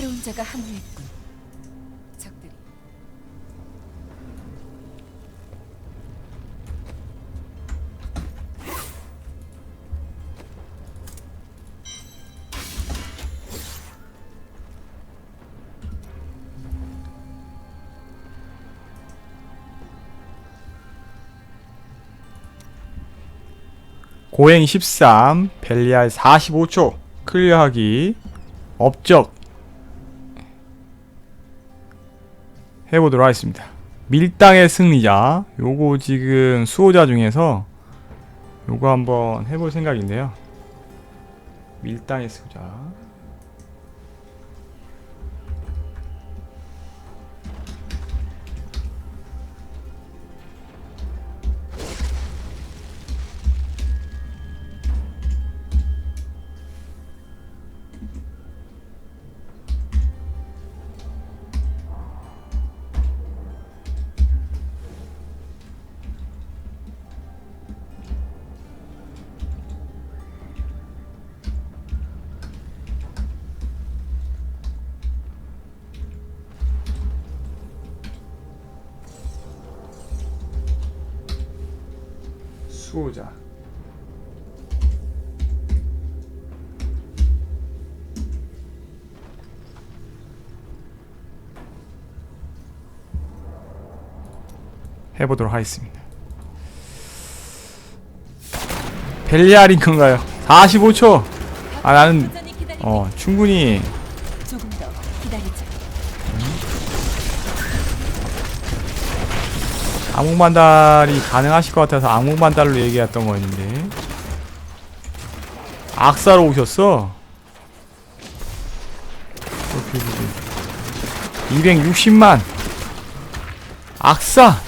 새로운 자가 합류했군. 적들이 고행 13, 벨리알 45초, 클리어하기, 업적 해보도록 하겠습니다. 밀당의 승리자, 요거 지금 수호자 중에서 요거 한번 해볼 생각인데요. 밀당의 수호자. 수호자. 해보도록 하겠습니다. 벨리알인 건가요? 45초. 아 나는 어 충분히 암흑반달이 가능하실 것 같아서 암흑반달로 얘기했던 거였는데. 악사로 오셨어? 260만. 악사!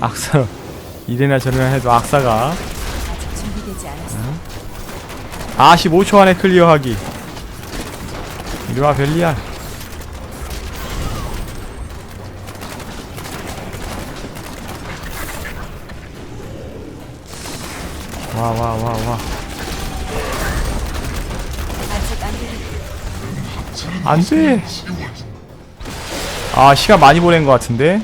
악사. 이래나 저래나 해도 악사가. 않았어. 45초 안에 클리어하기. 이리와 벨리안 와 와 와와. 아직 안 안돼. 아 시간 많이 보낸 것 같은데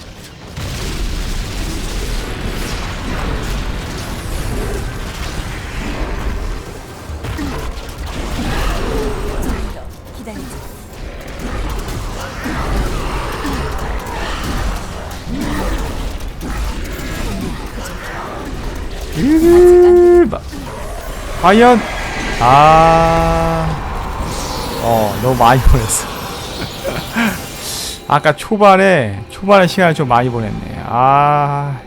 으, 마- 과연 아, 어 너무 많이 보냈어. 아까 초반에 초반에 시간을 좀 많이 보냈네. 아,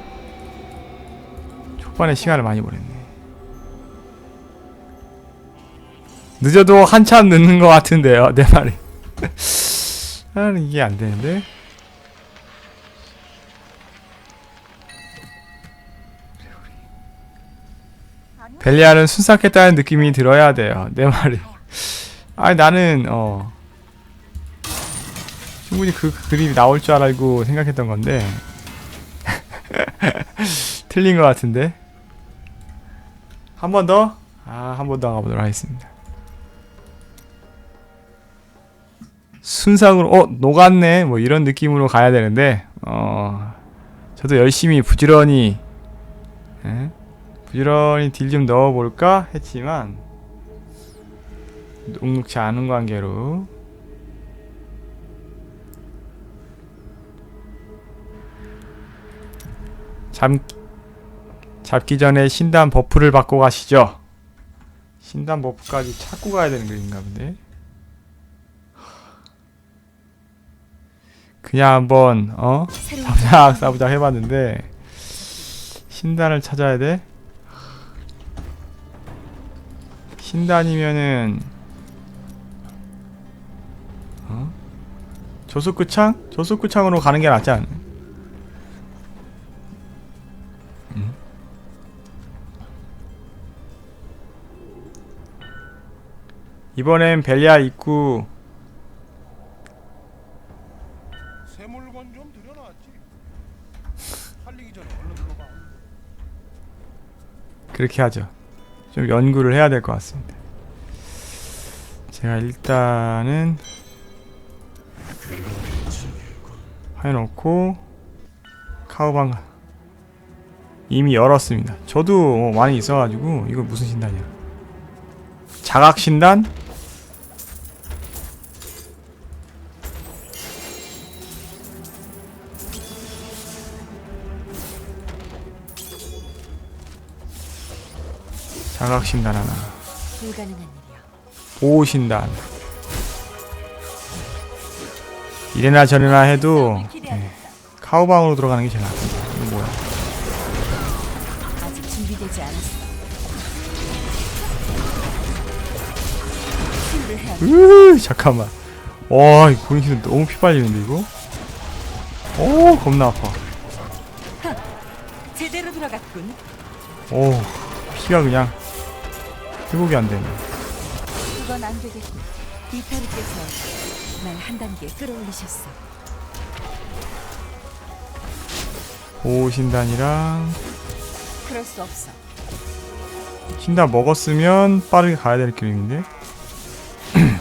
초반에 시간을 많이 보냈네. 늦어도 한참 늦는 것 같은데요, 내 말이. 아, 이게 안 되는데. 벨리아는 순삭했다는 느낌이 들어야 돼요. 내 말이. 아니 나는 어 충분히 그 그림이 나올 줄 알고 생각했던 건데 틀린 것 같은데 한 번 더? 아 한 번 더 가보도록 하겠습니다. 순삭으로 어 녹았네 뭐 이런 느낌으로 가야 되는데 어 저도 열심히 부지런히 예? 부지런히 딜 좀 넣어볼까 했지만 녹록지 않은 관계로 잡, 잡기 전에 신단 버프를 받고 가시죠 신단 버프까지 찾고 가야 되는 거인가 본데 그냥 한번 어? 싸부작 싸부작 해봤는데 신단을 찾아야 돼? 신단이면은 어? 조속구창? 조속구창으로 가는 게 낫지 않나? 음? 이번엔 벨리아 입구. 그렇게 하죠. 좀 연구를 해야 될 것 같습니다. 제가 일단은 해놓고 카우방 이미 열었습니다. 저도 뭐 많이 있어가지고 이거 무슨 신단이야? 자각 신단? 자각 신단 하나, 불가능한 일이야. 보호 신단. 이래나 저래나 해도 예, 기대하겠다. 카우방으로 들어가는 게 제일 낫습니다. 이거 뭐야? 아직 준비되지 않았어. 해야. 으 잠깐만. 와, 이 고인키는 너무 피 빨리는데 이거? 오, 겁나 아파. 제대로 들어갔군. 오, 피가 그냥 회복이 안 되네. 그건 안 되겠군. 이타르께서 날 한 단계 끌어올리셨어. 보호 신단이랑 그럴 수 없어. 신단 먹었으면 빠르게 가야 될 길인데.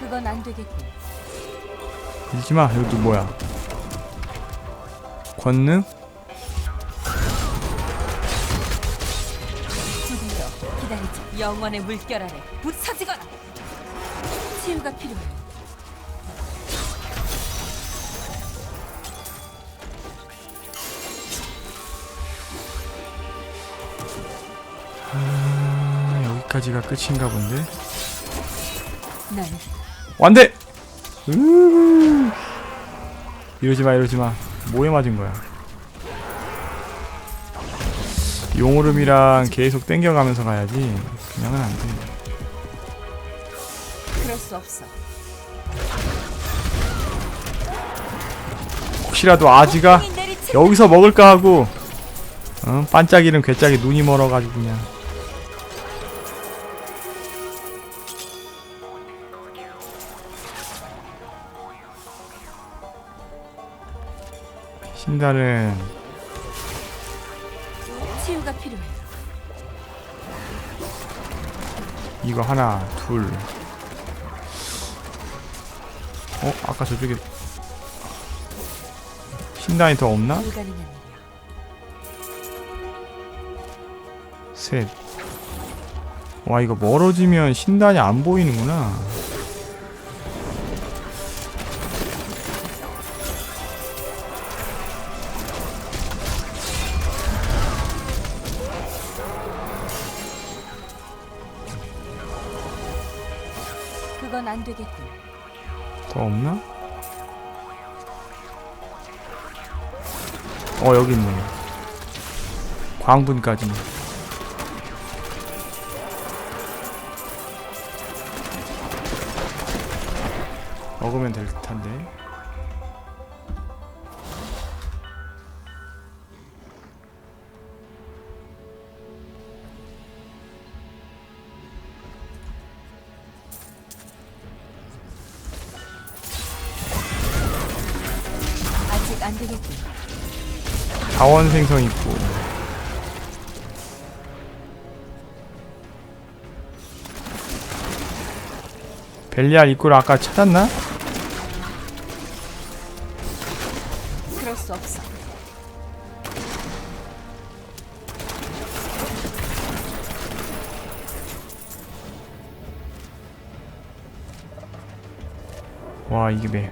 그건 안 되겠군. 읽지 마. 이것도 뭐야? 권능? 영원의 물결 아래 부서지거라. 치유가 필요해. 아, 여기까지가 끝인가 본데. 난 완대. 으. 이러지 마, 이러지 마. 뭐에 맞은 거야? 용오름이랑 계속 땡겨가면서 가야지. 그냥은 안 돼. 그럴 수 없어. 혹시라도 아지가 내리칠 여기서 먹을까 하고 어? 반짝이는 괴짝이 눈이 멀어가지고 그냥 신단은 치유가 필요해. 이거 하나 둘 어? 아까 저쪽에 신단이 더 없나? 불가능한 일이야. 셋. 와 이거 멀어지면 신단이 안 보이는구나. 안 되겠군. 더 없나? 어 여기 있네. 광분까지. 먹으면 될 듯한데. 안 되겠군. 자원 생성 있고. 벨리알 입구를 아까 찾았나? 그럴 수 없어. 와 이게 매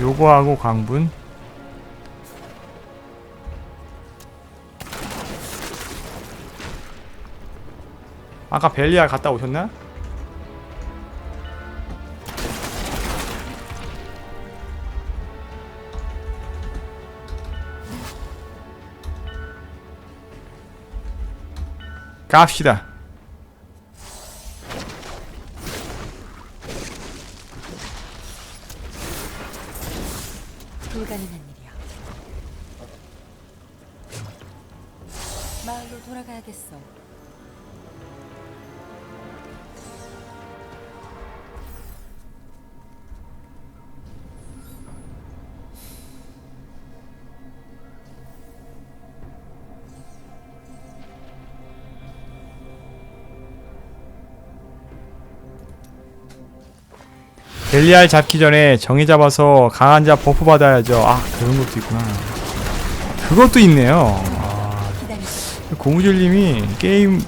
요거하고 광분 아까 벨리알 갔다 오셨나? 갑시다 불가능한 일이야. 마을로 돌아가야겠어. 벨리알 잡기 전에 정의 잡아서 강한 자 버프 받아야죠. 아 그런 것도 있구나. 그것도 있네요. 아. 고무줄님이 게임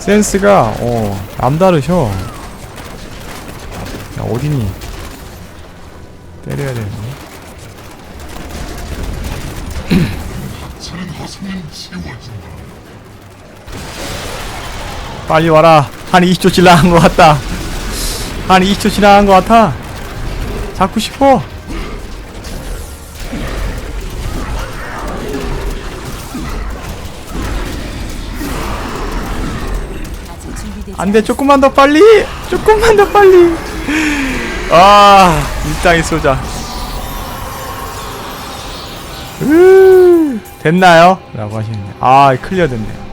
센스가 어 남다르셔. 야 어디니? 때려야 되네. 빨리 와라. 한 20초 지나간 것 같다. 한 20초 지나간 것 같아. 잡고 싶어. 안돼 조금만 더 빨리 조금만 더 빨리 아 일당이 쏘자 으, 됐나요? 라고 하시는데 아 클리어 됐네요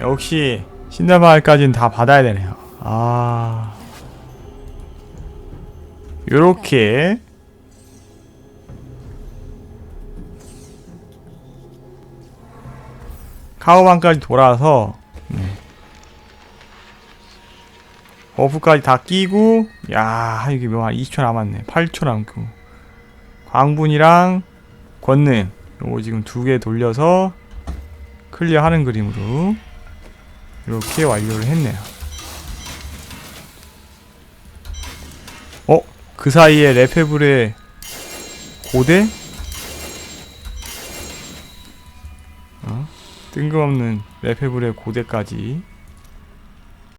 역시 신나마을까지는 다 받아야 되네요. 아. 요렇게. 카우반까지 돌아서 네. 버프까지 다 끼고 야 이게 뭐 한 20초 남았네. 8초 남고. 광분이랑 권능 요거 지금 두 개 돌려서 클리어 하는 그림으로 이렇게 완료를 했네요 어? 그 사이에 레페블의 고대? 어? 뜬금없는 레페블의 고대까지